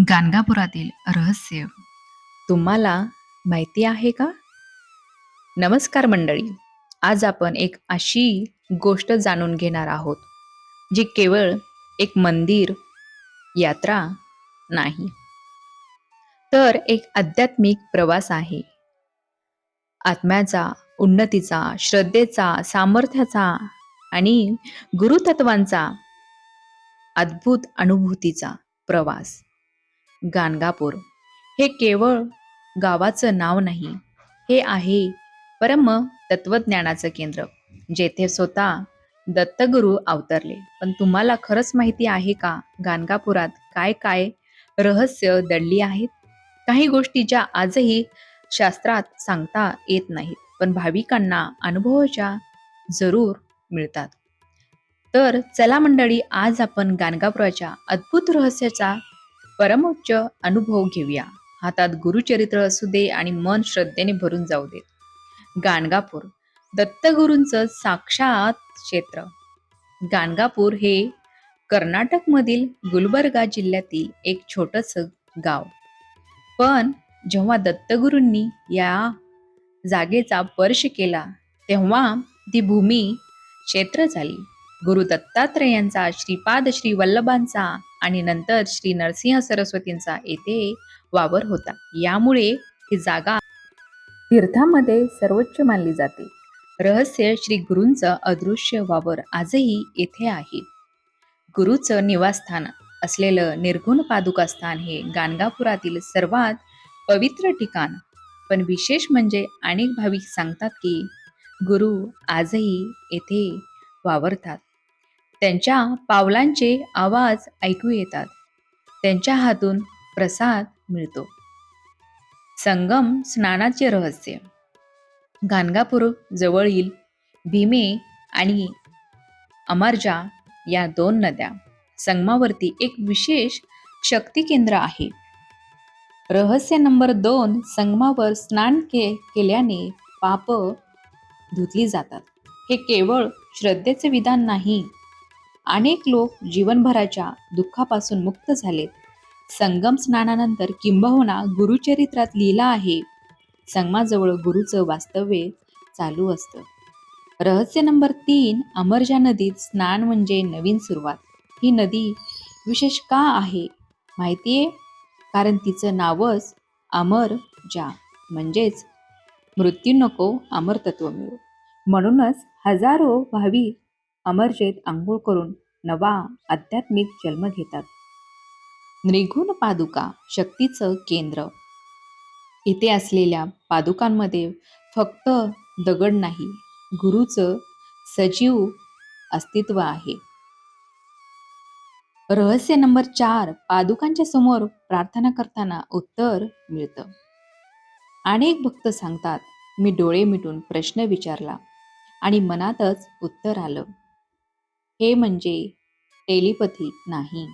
गाणगापुरातील रहस्य. तुम्हाला माहिती आहे का? नमस्कार मंडळी आज आपण एक अशी गोष्ट जाणून घेणार आहोत जी केवळ एक मंदिर यात्रा नाही तर एक आध्यात्मिक प्रवास आहे. आत्म्याचा उन्नतीचा श्रद्धेचा सामर्थ्याचा आणि गुरुतत्वांचा अद्भुत अनुभूतीचा प्रवास. गाणगापूर. हे केवळ गावाचं नाव नाही हे आहे परम तत्वज्ञानाचं केंद्र जेथे स्वतः दत्तगुरू अवतरले. पण तुम्हाला खरंच माहिती आहे का गाणगापुरात काय काय रहस्य दडली आहेत? काही गोष्टी ज्या आजही शास्त्रात सांगता येत नाहीत पण भाविकांना अनुभवाच्या जरूर मिळतात. तर चला मंडळी आज आपण गाणगापुराच्या अद्भुत रहस्याचा परमोच्च अनुभव घेऊया. हातात गुरुचरित्र असू दे आणि मन श्रद्धेने भरून जाऊ दे. गाणगापूर दत्तगुरूंचं साक्षात क्षेत्र. गाणगापूर हे कर्नाटकमधील गुलबर्गा जिल्ह्यातील एक छोटस गाव. पण जेव्हा दत्तगुरूंनी या जागेचा स्पर्श केला तेव्हा ती भूमी क्षेत्र झाली. गुरु दत्तात्रयांचा श्रीपाद श्री वल्लभांचा आणि नंतर श्री नरसिंह सरस्वतींचा येथे वावर होता. यामुळे ही जागा तीर्थामध्ये सर्वोच्च मानली जाते. रहस्य श्री गुरूंचं अदृश्य वावर आजही येथे आहे. गुरुचं निवासस्थान असलेलं निर्गुण पादुकास्थान हे गाणगापुरातील सर्वात पवित्र ठिकाण. पण विशेष म्हणजे अनेक भाविक सांगतात की गुरु आजही येथे वावरतात. त्यांच्या पावलांचे आवाज ऐकू येतात. त्यांच्या हातून प्रसाद मिळतो. संगम स्नानाचे रहस्य. गाणगापूर जवळील भीमे आणि अमरजा या दोन नद्या संगमावरती एक विशेष शक्ती केंद्र आहे. रहस्य नंबर दोन संगमावर स्नान के केल्याने पाप धुतली जातात. हे केवळ श्रद्धेचे विधान नाही अनेक लोक जीवनभराच्या दुःखापासून मुक्त झालेत. संगम स्नानानंतर किंबहुना गुरुचरित्रात लिहिलं आहे. संगमाजवळ गुरुचं वास्तव्य चालू असतं. रहस्य नंबर तीन अमरजा नदीत स्नान म्हणजे नवीन सुरुवात. ही नदी विशेष का आहे? माहितीये? कारण तिचं नावच अमर जा म्हणजेच मृत्यू नको अमर तत्व मिळो. म्हणूनच हजारो भाविक अमरजेत आंघोळ करून नवा आध्यात्मिक जन्म घेतात. निगुण पादुका शक्तीचं केंद्र. इथे असलेल्या पादुकांमध्ये फक्त दगड नाही गुरुचं सजीव अस्तित्व आहे. रहस्य नंबर चार पादुकांच्या समोर प्रार्थना करताना उत्तर मिळतं. अनेक भक्त सांगतात मी डोळे मिटून प्रश्न विचारला आणि मनातच उत्तर आलं. हे म्हणजे टेलिपथी नाही.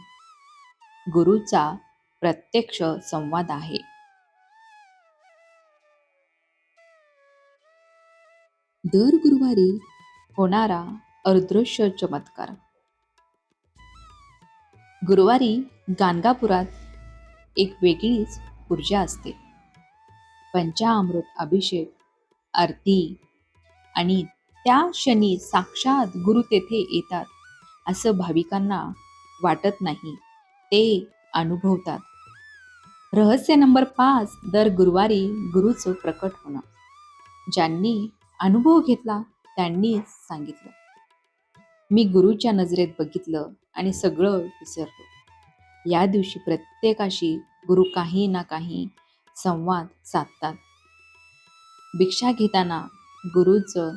गुरुचा प्रत्यक्ष संवाद आहे. दर गुरुवारी होणारा अदृश्य चमत्कार. गुरुवारी गाणगापुरात एक वेगळीच ऊर्जा असते. पंचामृत अभिषेक आरती आणि त्या क्षणी साक्षात गुरु तेथे येतात. असं भाविकांना वाटत नाही. ते अनुभवतात. रहस्य नंबर पाच दर गुरुवारी गुरुचं प्रकट होणं. ज्यांनी अनुभव घेतला त्यांनी सांगितलं. मी गुरुच्या नजरेत बघितलं आणि सगळं विसरलो. या दिवशी प्रत्येकाशी गुरु काही ना काही संवाद साधतात. भिक्षा घेताना गुरुचं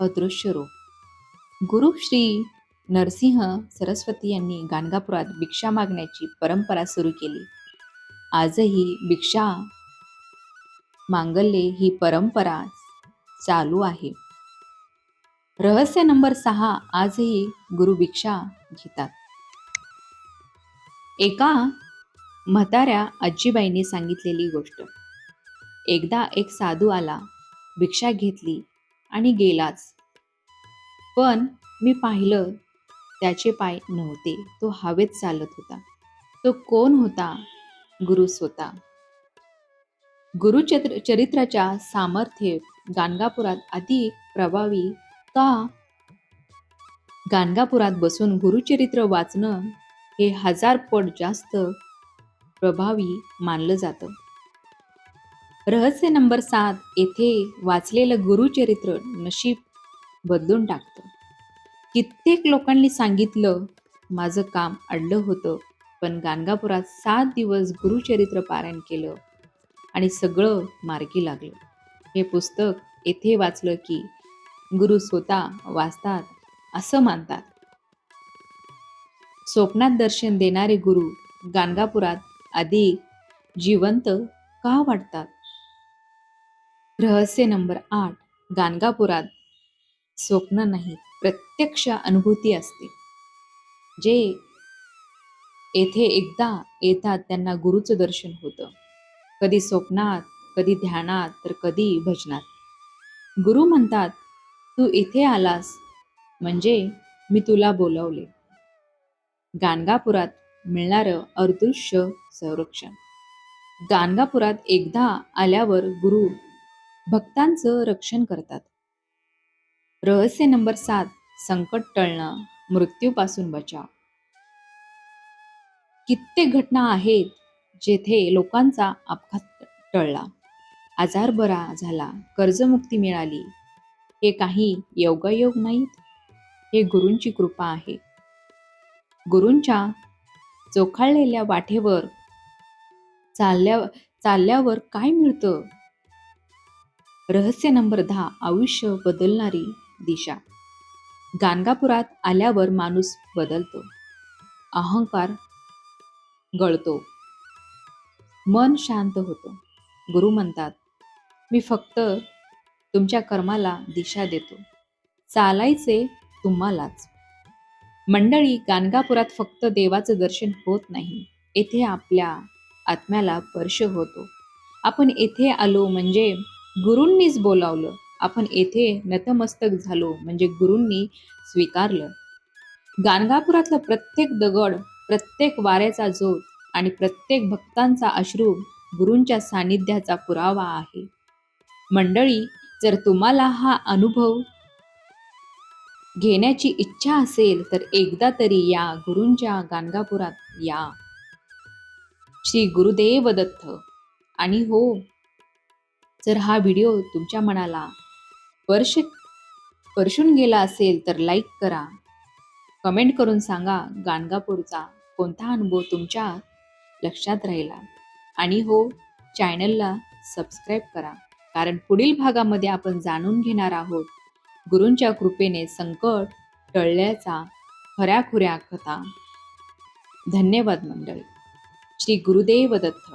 अदृश्य रूप. गुरु श्री नरसिंह सरस्वती यांनी गाणगापुरात भिक्षा मागण्याची परंपरा सुरू केली. आजही भिक्षा मांगल्ये ही परंपरा चालू आहे. रहस्य नंबर सहा आजही गुरु भिक्षा घेतात. एका म्हाताऱ्या आजीबाईंनी सांगितलेली गोष्ट. एकदा एक साधू आला भिक्षा घेतली आणि गेलाच. पण मी पाहिलं त्याचे पाय नव्हते. तो हवेत चालत होता. तो कोण होता? गुरु स्वतः. गुरुचरित्र चरित्राच्या सामर्थ्य गाणगापुरात अधिक प्रभावी का? गाणगापुरात बसून गुरुचरित्र वाचणं हे हजार पट जास्त प्रभावी मानलं जातं. रहस्य नंबर सात येथे वाचलेलं गुरुचरित्र नशीब बदलून टाकतं. कित्येक लोकांनी सांगितलं माझं काम अडलं होतं पण गाणगापुरात सात दिवस गुरुचरित्र पारायण केलं आणि सगळं मार्गी लागलं. हे पुस्तक येथे वाचलं की गुरु स्वतः वाचतात असं मानतात. स्वप्नात दर्शन देणारे गुरु गाणगापुरात अधिक जिवंत का वाटतात? रहस्य नंबर आठ गाणगापुरात स्वप्न नाही प्रत्यक्ष अनुभूती असते. जे येथे एकदा येतात त्यांना गुरुचं दर्शन होतं. कधी स्वप्नात कधी ध्यानात तर कधी भजनात. गुरु म्हणतात तू इथे आलास म्हणजे मी तुला बोलवले. गाणगापुरात मिळणारं अदृश्य संरक्षण. गाणगापुरात एकदा आल्यावर गुरु भक्तांचं रक्षण करतात. रहस्य नंबर सात संकट टळणं मृत्यूपासून बचाव कित्येक घटना आहेत जेथे लोकांचा अपघात टळला. आजार बरा झाला कर्जमुक्ती मिळाली. हे काही योगायोग नाहीत? हे गुरूंची कृपा आहे. गुरूंच्या चोखाळलेल्या वाटेवर चालल्या चालल्यावर काय मिळतं? रहस्य नंबर दहा आयुष्य बदलणारी दिशा. गाणगापुरात आल्यावर माणूस बदलतो. अहंकार गळतो. मन शांत होतं. गुरु म्हणतात मी फक्त तुमच्या कर्माला दिशा देतो. चालायचे तुम्हालाच. मंडळी गाणगापुरात फक्त देवाचं दर्शन होत नाही. येथे आपल्या आत्म्याला स्पर्श होतो. आपण येथे आलो म्हणजे गुरूंनीच बोलावलं. आपण येथे नतमस्तक झालो म्हणजे गुरूंनी स्वीकारलं. गाणगापुरातला प्रत्येक दगड प्रत्येक वाऱ्याचा जोत आणि प्रत्येक भक्तांचा अश्रू गुरूंच्या सानिध्याचा पुरावा आहे. मंडळी जर तुम्हाला हा अनुभव घेण्याची इच्छा असेल तर एकदा तरी या गुरूंच्या गाणगापुरात या. श्री गुरुदेव दत्त आणि हो जर हा व्हिडिओ तुमच्या मनाला स्पर्श स्पर्शून गेला असेल तर लाईक करा. कमेंट करून सांगा गाणगापूरचा कोणता अनुभव तुमच्या लक्षात राहिला? आणि हो चॅनलला सबस्क्राईब करा. कारण पुढील भागामध्ये आपण जाणून घेणार आहोत गुरूंच्या कृपेने संकट टळल्याचा खऱ्याखुऱ्या कथा. धन्यवाद मंडळी. श्री गुरुदेव दत्त.